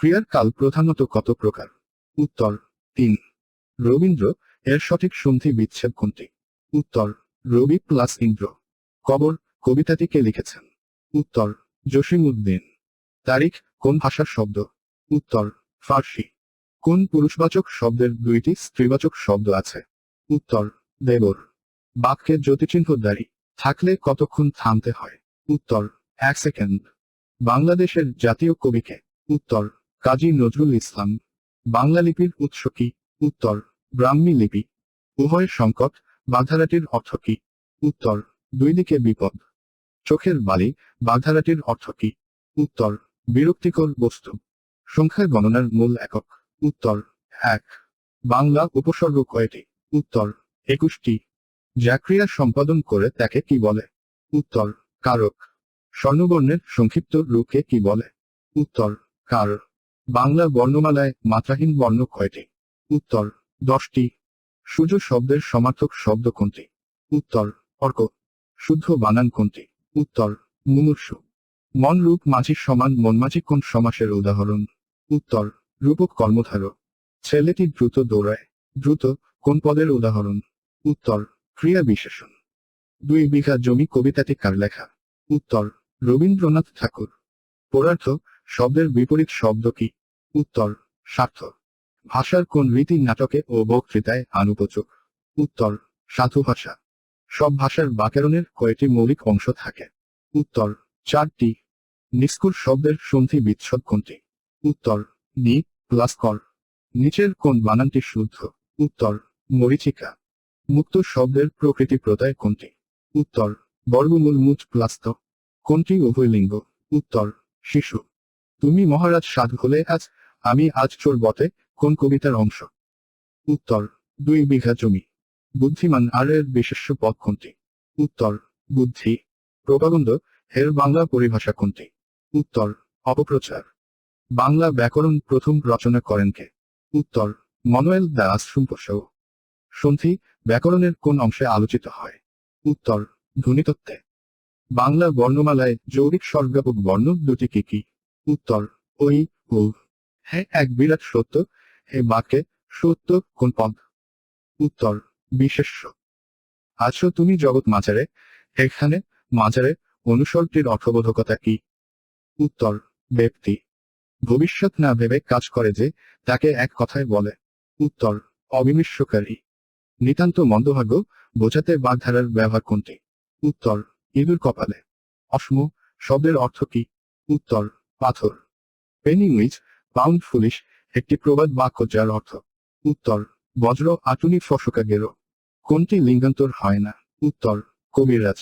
ক্রিয়ার কাল প্রধানত কত প্রকার? উত্তর, তিন। রবীন্দ্র, এর সঠিক সন্ধি বিচ্ছেদ কোনটি? উত্তর, রবি প্লাস ইন্দ্র। কবর কবিতাটি কে লিখেছেন। উত্তর জসিম উদ্দিন তারিখ, কোন ভাষার শব্দ? উত্তর, ফার্সি। কোন পুরুষবাচক শব্দের দুইটি স্ত্রীবাচক শব্দ আছে? উত্তর, দেবর। বাক্যে জ্যোতিচিহ্ন দাঁড়ি। থাকলে কতক্ষণ থামতে হয়? উত্তর, এক সেকেন্ড। বাংলাদেশের জাতীয় কবিকে। উত্তর কাজী নজরুল ইসলাম, বাংলা লিপির উৎস কি? উত্তর, ব্রাহ্মী লিপি। উভয় সংকট বাগধারাটির অর্থ কি? উত্তর দুই দিকে বিপদ। চোখের বালি বাগধারাটির অর্থ কি? উত্তর, বিরক্তিকর বস্তু। সংখ্যার গণনার মূল একক। উত্তর, এক। বাংলা উপসর্গ কয়টি? উত্তর, একুশটি। যা সম্পাদন করে তাকে কি বলে? উত্তর, কারক। স্বর্ণবর্ণের সংক্ষিপ্ত রূপকে কি বলে? উত্তর, কার। বাংলা বর্ণমালায় মাত্রাহীন বর্ণ কয়টি? উত্তর, দশটি। সূর্য শব্দের সমার্থক শব্দ কোনটি? উত্তর, অর্ক। শুদ্ধ বানান কোনটি? উত্তর, মুমূর্ষু। মন রূপ মাঝির সমান মনমাঝি কোন সমাসের উদাহরণ? উত্তর, রূপক কর্মধার। ছেলেটি দ্রুত দৌড়ায়। দ্রুত, কোন পদের উদাহরণ? উত্তর, ক্রিয়া বিশেষণ। দুই বিঘা জমি কবিতাটি কার লেখা? উত্তর, রবীন্দ্রনাথ ঠাকুর। পদার্থ, শব্দের বিপরীত শব্দ কি? উত্তর স্বার্থ ভাষার কোন রীতি নাটকে ও বক্তৃতায় আনুপোচক উত্তর, সাধু ভাষা। সব ভাষার ব্যাকরণের কয়টি মৌলিক অংশ থাকে। উত্তর, চারটি। নিষ্কুর শব্দের সন্ধি বিচ্ছদ কোনটি? উত্তর, নি, প্লাস কর। নিচের কোন বানানটি শুদ্ধ? উত্তর, মরিচিকা। মুক্ত শব্দের প্রকৃতি প্রত্যয় কোনটি? উত্তর, বর্গমূল মুচ প্লাস্ত। কোনটি উভয়লিঙ্গ? উত্তর, শিশু। তুমি মহারাজ সাধু হলে আজ আমি আজ চোর বটে কোন কবিতার অংশ? উত্তর, দুই বিঘা জমি। বুদ্ধিমান আর এর পদ কোনটি? উত্তর, বুদ্ধি। প্রপাগন্দ এর বাংলা পরিভাষা কোনটি? উত্তর, অপপ্রচার। বাংলা ব্যাকরণ প্রথম রচনা করেন কে? উত্তর, মনোয়েল দাস সুম্পসৌ সন্ধি, ব্যাকরণের কোন অংশে আলোচিত হয়? উত্তর, ধ্বনিতত্ত্বে। বাংলা বর্ণমালায় যৌগিক স্বর্গাপক বর্ণ দুটি কি কি? উত্তর ওই ও। হ্যাঁ এক বিরাট সত্য। হে বাক্যে সত্য কোন পদ? উত্তর, বিশেষ্য। আছো তুমি জগৎ মাঝারে। এখানে মাঝারে অনুসর্গটির অর্থবোধকতা কি? উত্তর, ব্যক্তি। ভবিষ্যৎ না ভেবে কাজ করে যে তাকে এক কথায় বলে। উত্তর অবিমিশ্বকারী নিতান্ত মন্দভাগ্য বোঝাতে বাগধারার ব্যবহার কোনটি? উত্তর, ইঁদুর কপালে। অশ্ম, শব্দের অর্থ কি? উত্তর, পাথর। পেনিউইজ পাউন্ড ফুলিশ একটি প্রবাদ বাক্য যার অর্থ, উত্তর, বজ্র আটুনি ফসকা গেরো কোনটি লিঙ্গান্তর হয় না? উত্তর, কবিরাজ।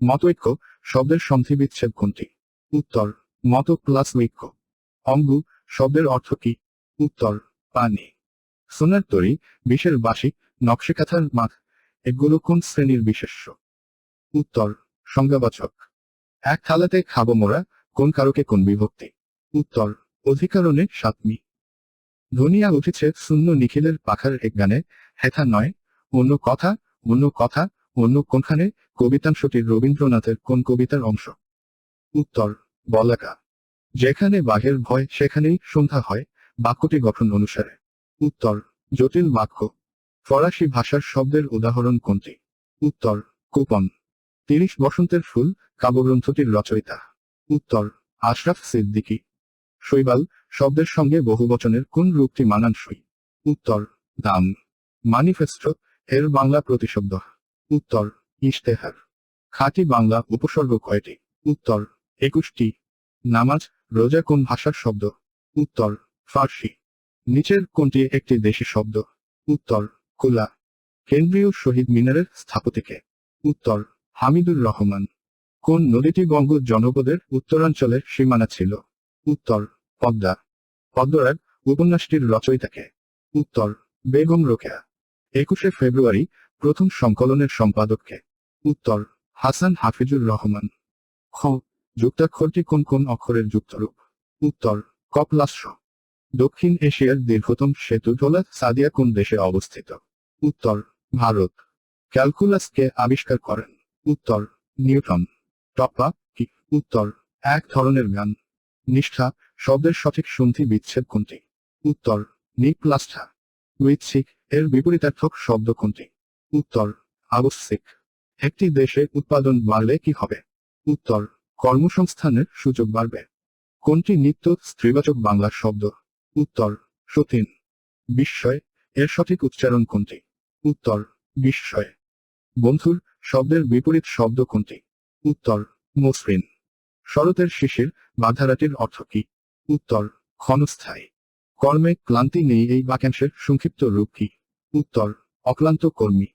মতৈক্য, শব্দের সন্ধি বিচ্ছেদ কোনটি? উত্তর মত প্লাস ঐক্য অম্বু শব্দের অর্থ কি? উত্তর, পানি। সোনার তরি, বিষের বাসি নকশিকাথার মাথ, এগুলো কোন শ্রেণির বিশেষ্য? উত্তর, সংজ্ঞাবাচক। এক থালাতে খাব মোরা, কোন কারকে কোন বিভক্তি? উত্তর অধিকারণে সাতমি। ধনিয়া উঠেছে শূন্য নিখিলের পাখার এক গানে, হেথা নয়, অন্য কথা অন্য কথা, অন্য কোনখানে, কবিতাংশটি রবীন্দ্রনাথের কোন কবিতার অংশ। উত্তর, বলাকা। যেখানে বাঘের ভয়, সেখানেই সন্ধ্যা হয়, বাক্যটি গঠন অনুসারে। উত্তর, জটিল বাক্য। ফরাসি ভাষার শব্দের উদাহরণ কোনটি? উত্তর, কুপন। তিরিশ বসন্তের ফুল, কাব্যগ্রন্থটির রচয়িতা। উত্তর, আশরাফ সিদ্দিকী। শৈবাল শব্দের সঙ্গে বহুবচনের কোন রূপটি মানানসই? উত্তর, দাম। ম্যানিফেস্টো এর বাংলা প্রতিশব্দ। উত্তর, ইশতেহার। খাঁটি বাংলা উপসর্গ কয়টি? উত্তর, একুশটি। নামাজ, রোজা কোন ভাষার শব্দ? উত্তর, ফার্সি। নিচের কোনটি একটি দেশি শব্দ? উত্তর কোলা কেন্দ্রীয় শহীদ মিনারের স্থাপতিকে উত্তর, হামিদুর রহমান। কোন নদীটি বঙ্গ জনপদের উত্তরাঞ্চলের সীমানা ছিল? উত্তর পদ্মা। পদ্মরাগ উপন্যাসটির রচয়িতাকে উত্তর, বেগম রোকেয়া। একুশে ফেব্রুয়ারি প্রথম সংকলনের সম্পাদককে উত্তর, হাসান হাফিজুর রহমান। খ, যুক্তাক্ষরটি কোন কোন অক্ষরের যুক্তরূপ? উত্তর কপলাস্য দক্ষিণ এশিয়ার দীর্ঘতম সেতু টোলা সাদিয়া কোন দেশে অবস্থিত? উত্তর, ভারত। ক্যালকুলাসকে আবিষ্কার করেন? উত্তর, নিউটন। টপা, কি? উত্তর, এক ধরনের গান নিষ্ঠা শব্দের সঠিক সন্ধি বিচ্ছেদ কোনটি? উত্তর নিপ্লাষ্ঠা ঐচ্ছিক, এর বিপরীতার্থক শব্দ কোনটি? উত্তর, আবশ্যিক। একটি দেশে উৎপাদন বাড়লে কি হবে? উত্তর, কর্মসংস্থানের সুযোগ বাড়বে। কোনটি নিত্য স্ত্রীবাচক বাংলা শব্দ? উত্তর, সতীন। বিস্ময়, এর সঠিক উচ্চারণ কোনটি? উত্তর, বিস্ময়। বন্ধুর, শব্দের বিপরীত শব্দ কোনটি? উত্তর, মসৃণ। শরতের শিশির, বাধারাটির অর্থ কি? উত্তর, ক্ষণস্থায়ী। কর্মে ক্লান্তি নেই এই বাক্যাংশের সংক্ষিপ্ত রূপ কি? উত্তর, অক্লান্ত কর্মী।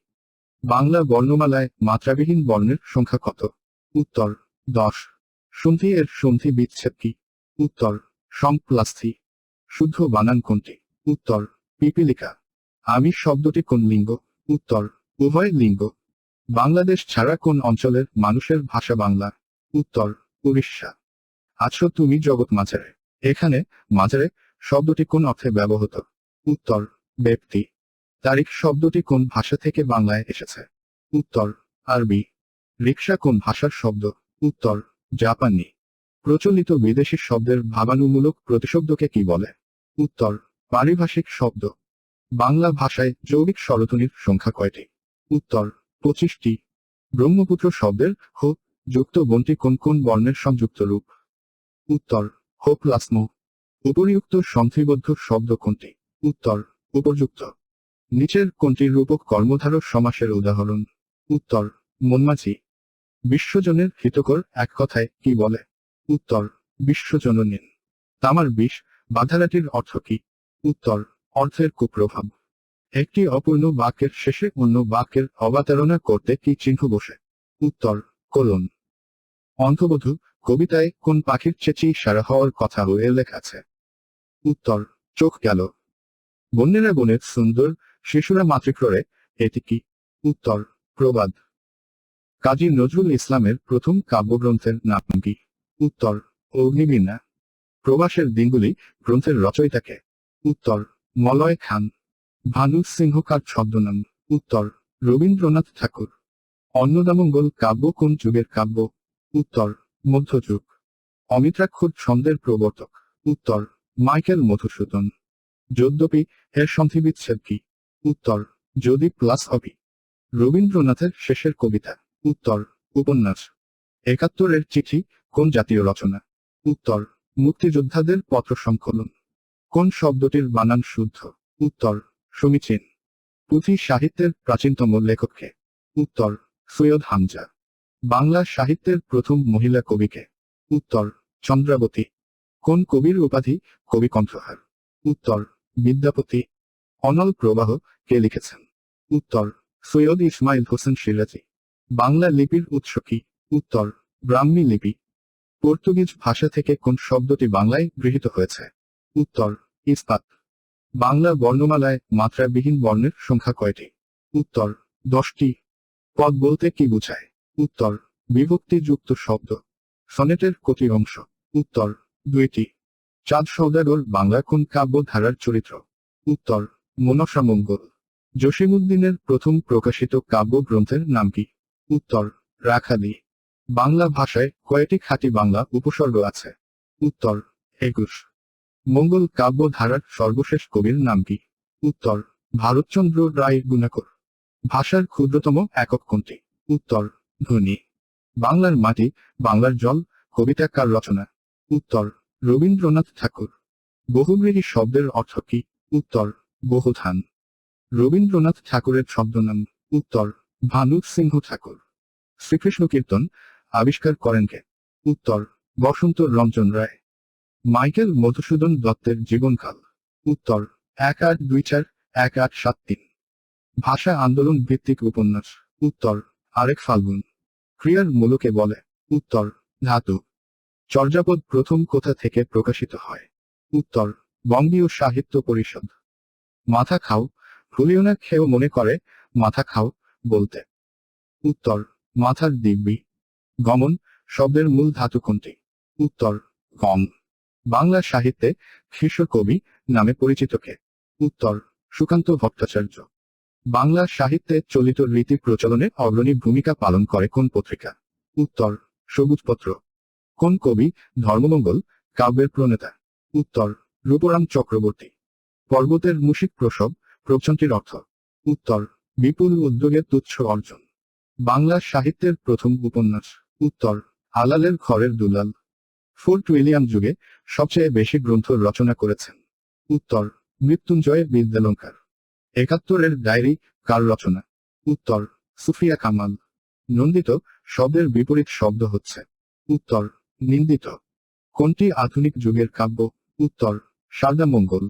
বাংলা বর্ণমালায় মাত্রাবিহীন বর্ণের সংখ্যা কত? উত্তর, দশ। সন্ধি এর সন্ধি বিচ্ছেদ কি? উত্তর সংপ্লাস্থি শুদ্ধ বানান কোনটি? উত্তর, পিপিলিকা। আমি শব্দটি কোন লিঙ্গ? উত্তর, উভয় লিঙ্গ। বাংলাদেশ ছাড়া কোন অঞ্চলের মানুষের ভাষা বাংলা? উত্তর, উড়িষ্যা। আছো তুমি জগৎ মাঝারে। এখানে মাঝারে শব্দটি কোন অর্থে ব্যবহৃত? উত্তর, ব্যক্তি। তারিখ শব্দটি কোন ভাষা থেকে বাংলায় এসেছে? উত্তর, আরবি। রিক্সা কোন ভাষার শব্দ? উত্তর, জাপানি। প্রচলিত বিদেশি শব্দের ভাবানুমূলক প্রতিশব্দকে কি বলে? উত্তর, পারিভাষিক শব্দ। বাংলা ভাষায় যৌগিক স্বরধ্বনির সংখ্যা কয়টি? উত্তর, পঁচিশটি। ব্রহ্মপুত্র শব্দের হো, যুক্ত বনটি কোন কোন বর্ণের সংযুক্ত রূপ? উত্তর হো প্লাস্ম উপরিউক্ত সন্ধিবদ্ধ শব্দ কোনটি? উত্তর, উপযুক্ত। নিচের কোনটির রূপক কর্মধারক সমাসের উদাহরণ? উত্তর, মনমাছি। বিশ্বজনের হিতকর এক কথায় কি বলে? উত্তর, বিশ্বজননীন। তামার বিষ, বাধারাটির অর্থ কি? উত্তর, অর্থের কুপ্রভাব। একটি অপূর্ণ বাক্যের শেষে অন্য বাক্যের অবতারণা করতে কি চিহ্ন বসে? উত্তর, কোলন। অন্তবধূ কবিতায় কোন পাখির চেঁচিয়ে সারা হওয়ার কথা হয়ে লেখা আছে। উত্তর, চোখ গেল। বন্যেরা বনের সুন্দর শিশুরা মাতৃক্ররে এটি কি? উত্তর, প্রবাদ। কাজী নজরুল ইসলামের প্রথম কাব্যগ্রন্থের নাম কি? উত্তর, অগ্নিবীণা। প্রবাসের দিনগুলি গ্রন্থের রচয়িতাকে। উত্তর, মলয় খান। ভানু সিংহকার ছদ্মনাম। উত্তর, রবীন্দ্রনাথ ঠাকুর। অন্নদামঙ্গল কাব্য কোন যুগের কাব্য? উত্তর মধ্যযুগ। অমিত্রাক্ষর ছন্দের প্রবর্তক। উত্তর, মাইকেল মধুসূদন। যদ্যপি, এর সন্ধিবিচ্ছেদ কি? উত্তর, যদি প্লাস অপি রবীন্দ্রনাথের শেষের কবিতা। উত্তর, উপন্যাস। একাত্তরের চিঠি, কোন জাতীয় রচনা? উত্তর, মুক্তিযোদ্ধাদের পত্র সংকলন। কোন শব্দটির বানান শুদ্ধ? উত্তর, সমীচীন। পুঁথি সাহিত্যের প্রাচীনতম লেখককে। উত্তর, সৈয়দ হামজা। বাংলা সাহিত্যের প্রথম মহিলা কবিকে। উত্তর, চন্দ্রাবতী। কোন কবির উপাধি? কবি কণ্ঠহার উত্তর, বিদ্যাপতি। অনল প্রবাহ, কে লিখেছেন? উত্তর, সৈয়দ ইসমাইল হোসেন সিরাজি। বাংলা লিপির উৎস কি? উত্তর, ব্রাহ্মী লিপি। পর্তুগিজ ভাষা থেকে কোন শব্দটি বাংলায় গৃহীত হয়েছে? উত্তর, ইস্পাত। বাংলা বর্ণমালায় মাত্রাবিহীন বর্ণের সংখ্যা কয়টি? উত্তর, দশটি। পদ বলতে কি বোঝায়? উত্তর, বিভক্তিযুক্ত শব্দ। সনেটের কটি অংশ। উত্তর, দুইটি। চাঁদ সৌদাগর, বাংলা কোন কাব্য ধারার চরিত্র? উত্তর, মনসা মঙ্গল। জসিমুদ্দিনের প্রথম প্রকাশিত কাব্য গ্রন্থের নাম কি? উত্তর, রাখালি। বাংলা ভাষায় কয়টি খাঁটি বাংলা উপসর্গ আছে। উত্তর, একুশ। মঙ্গল কাব্য ধারার সর্বশেষ কবির নাম কি? উত্তর, ভারতচন্দ্র রায় গুণাকর। ভাষার ক্ষুদ্রতম একক কোনটি? উত্তর ধ্বনি, বাংলার মাটি, বাংলার জল, কবিতা কার রচনা? উত্তর, রবীন্দ্রনাথ ঠাকুর। বহুব্রীহী শব্দের অর্থ কি? উত্তর, বহুধান। রবীন্দ্রনাথ ঠাকুরের ছদ্মনাম, উত্তর ভানু সিংহ ঠাকুর। শ্রীকৃষ্ণ কীর্তন, আবিষ্কার করেন কে? উত্তর, বসন্ত রঞ্জন রায়। মাইকেল মধুসূদন দত্তের জীবনকাল। উত্তর, এক আট দুই চার, এক আট সাত তিন। ভাষা আন্দোলন ভিত্তিক উপন্যাস। উত্তর, আরেক ফাল্গুন। ক্রিয়ার মূলকে বলে, উত্তর, ধাতু। চর্যাপদ প্রথম কোথা থেকে প্রকাশিত হয়? উত্তর, বঙ্গীয় সাহিত্য পরিষদ। মাথা খাও, ভুলিও না খেয়েও মনে করে, মাথা খাও, বলতে। উত্তর, মাথার দিব্যি। গমন, শব্দের মূল ধাতু কোনটি? উত্তর গম বাংলা সাহিত্যে খ্রিস্ট কবি নামে পরিচিত কে? উত্তর, সুকান্ত ভট্টাচার্য। বাংলা সাহিত্যে চলিত রীতি প্রচলনে অগ্রণী ভূমিকা পালন করে কোন পত্রিকা? উত্তর, সবুজপত্র। কোন কবি ধর্মমঙ্গল, কাব্যের প্রণেতা? উত্তর, রূপরাম চক্রবর্তী। পর্বতের মুশিক প্রসব প্রচন্টির অর্থ। উত্তর, বিপুল উদ্যোগে তুচ্ছ অর্জন। বাংলা সাহিত্যের প্রথম উপন্যাস। উত্তর, আলালের ঘরের দুলাল। ফোর্ট উইলিয়াম যুগে সবচেয়ে বেশি গ্রন্থ রচনা করেছেন। উত্তর, মৃত্যুঞ্জয় বিদ্যালঙ্কার। একাত্তরের ডায়েরি কার রচনা উত্তর, সুফিয়া কামাল। নন্দিত, শব্দের বিপরীত শব্দ হচ্ছে। উত্তর, নিন্দিত। কোনটি আধুনিক যুগের কাব্য? উত্তর, সারদা মঙ্গল।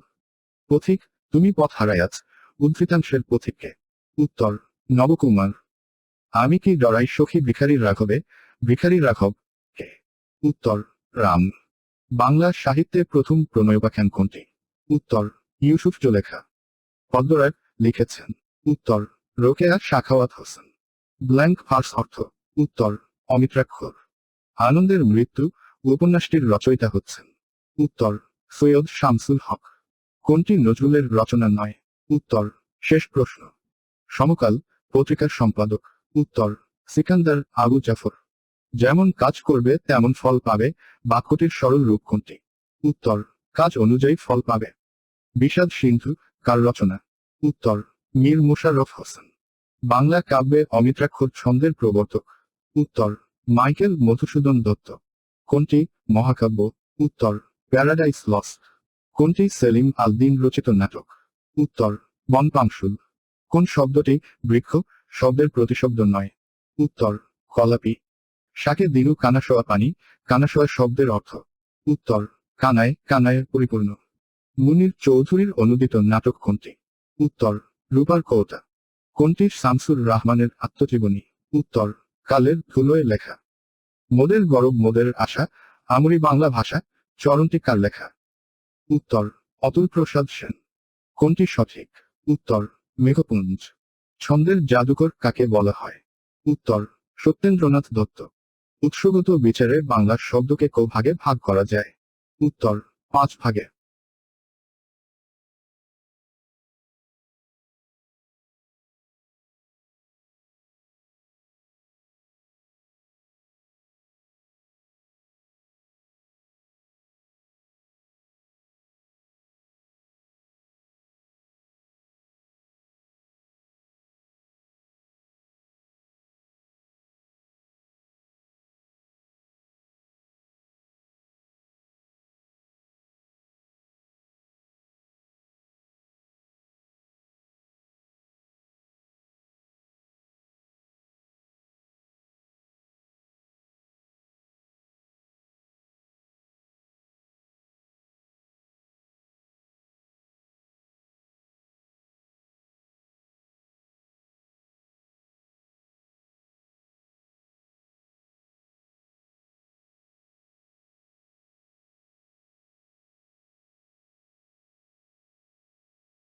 পথিক, তুমি পথ হারাইয়াছ, উদ্ধৃতাংশের পথিককে। উত্তর, নবকুমার। আমি কি ডরাই সখী ভিখারি রাঘবে? ভিখারি রাঘব কে? উত্তর, রাম। বাংলা সাহিত্যে প্রথম প্রণয়োপাখ্যান কোনটি? উত্তর, ইউসুফ জোলেখা। পদ্মরায় লিখেছেন, উত্তর, রোকেয়া শাখাওয়াত হোসেন। ব্ল্যাঙ্ক ফার্স অর্থ, উত্তর, অমিত্রাক্ষর। আনন্দের মৃত্যু, উপন্যাসটির রচয়িতা হচ্ছেন, উত্তর, সৈয়দ শামসুল হক। কোনটি নজরুলের রচনা নয়? উত্তর, শেষ প্রশ্ন। সমকাল, পত্রিকার সম্পাদক, উত্তর, সিকান্দার আবু জাফর। যেমন কাজ করবে, তেমন ফল পাবে, বাক্যটির সরল রূপ কোনটি? উত্তর, কাজ অনুযায়ী ফল পাবে। বিষাদ সিন্ধু কার রচনা উত্তর, মীর মুশাররফ হোসেন। বাংলা কাব্যে অমিত্রাক্ষর ছন্দের প্রবর্তক। উত্তর, মাইকেল মধুসূদন দত্ত। কোনটি? মহাকাব্য। উত্তর, প্যারাডাইস লস্ট। কোনটি? সেলিম আলদিন রচিত নাটক। উত্তর, বনপাংশুল। কোন শব্দটি? বৃক্ষ, শব্দের প্রতিশব্দ নয়। উত্তর, কলাপি। শাকে দিনু কানাশোয়া পানি কানাসোয়া শব্দের অর্থ। উত্তর, কানায় কানায় পরিপূর্ণ। মুনির চৌধুরীর অনুদিত নাটক কোনটি? উত্তর, রূপার কৌতা। কোনটি শামসুর রহমানের আত্মজীবনী? উত্তর, কালের ধুলোয় লেখা। মোদের গরব মোদের আশা, আমরি বাংলা ভাষা, চরণটি কার লেখা? উত্তর, অতুল প্রসাদ সেন। কোনটি সঠিক? উত্তর, মেঘপুঞ্জ। ছন্দের জাদুকর কাকে বলা হয়? উত্তর, সত্যেন্দ্রনাথ দত্ত। উৎসগত বিচারে বাংলা শব্দকে ক ভাগে ভাগ করা যায়। উত্তর, পাঁচ ভাগে।